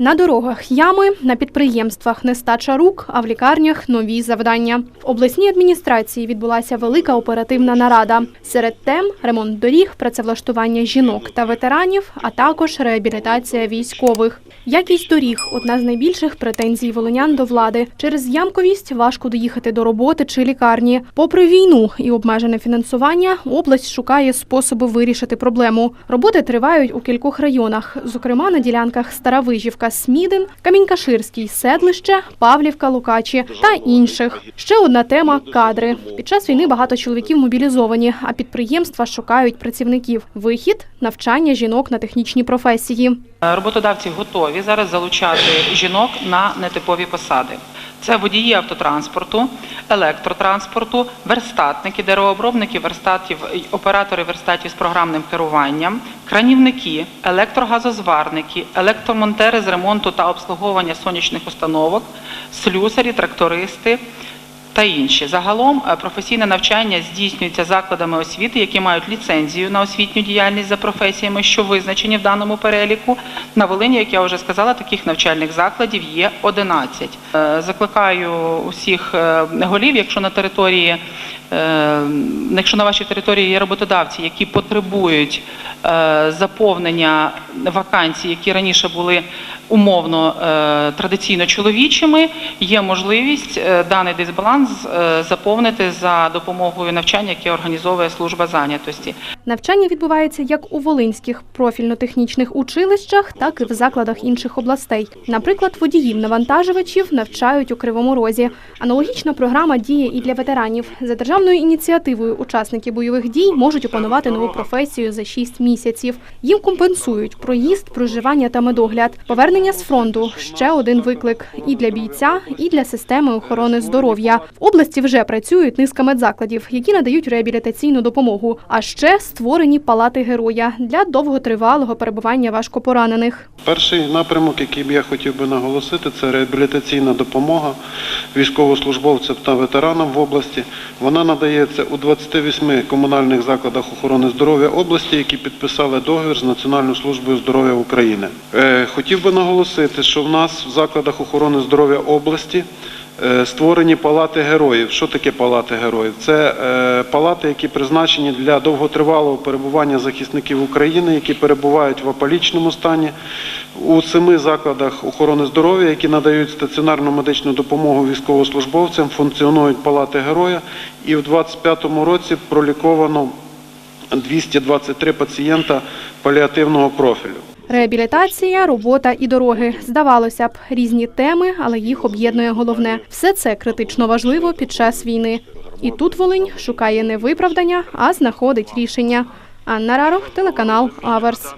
На дорогах ями, на підприємствах нестача рук, а в лікарнях нові завдання. В обласній адміністрації відбулася велика оперативна нарада. Серед тем ремонт доріг, працевлаштування жінок та ветеранів, а також реабілітація військових. Якість доріг одна з найбільших претензій волинян до влади. Через ямковість важко доїхати до роботи чи лікарні. Попри війну і обмежене фінансування, область шукає способи вирішити проблему. Роботи тривають у кількох районах, зокрема на ділянках Старовижівка, Смідин, Камінькаширський, Седлище, Павлівка, Лукачі та інших. Ще одна тема кадри. Під час війни багато чоловіків мобілізовані, а підприємства шукають працівників. Вихід навчання жінок на технічні професії. Роботодавці готові зараз залучати жінок на нетипові посади. Це водії автотранспорту, електротранспорту, верстатники, деревообробники верстатів, оператори верстатів з програмним керуванням, кранівники, електрогазозварники, електромонтери з ремонту та обслуговування сонячних установок, слюсарі, трактористи та інші. Загалом е, професійне навчання здійснюється закладами освіти, які мають ліцензію на освітню діяльність за професіями, що визначені в даному переліку. На Волині, як я вже сказала, таких навчальних закладів є 11. Е, Закликаю усіх е, голів, якщо на території, якщо на вашій території є роботодавці, які потребують заповнення вакансій, які раніше були умовно е, традиційно чоловічими, є можливість е, даний дисбаланс е, заповнити за допомогою навчання, яке організовує служба зайнятості. Навчання відбувається як у волинських профільно-технічних училищах, так і в закладах інших областей. Наприклад, водіїв навантажувачів навчають у Кривому Розі. Аналогічна програма діє і для ветеранів. За державною ініціативою учасники бойових дій можуть опанувати нову професію за 6 місяців. Їм компенсують проїзд, проживання та медогляд. Повернення з фронту ще один виклик і для бійця, і для системи охорони здоров'я. В області вже працюють низка медзакладів, які надають реабілітаційну допомогу. А ще створені палати героя для довготривалого перебування важкопоранених. Перший напрямок, який б я хотів би наголосити, це реабілітаційна допомога військовослужбовцям та ветеранам в області. Вона надається у 28 комунальних закладах охорони здоров'я області, які підписали договір з Національною службою здоров'я України. Е, Хотів би наголосити, що в нас в закладах охорони здоров'я області е, створені палати героїв. Що таке палати героїв? Це е, палати, які призначені для довготривалого перебування захисників України, які перебувають в апалічному стані. У семи закладах охорони здоров'я, які надають стаціонарну медичну допомогу військовослужбовцям, функціонують палати героя. І в 2025 році проліковано 223 пацієнта паліативного профілю. Реабілітація, робота і дороги. Здавалося б, різні теми, але їх об'єднує головне. Все це критично важливо під час війни. І тут Волинь шукає не виправдання, а знаходить рішення. Анна Рарох, телеканал Аверс.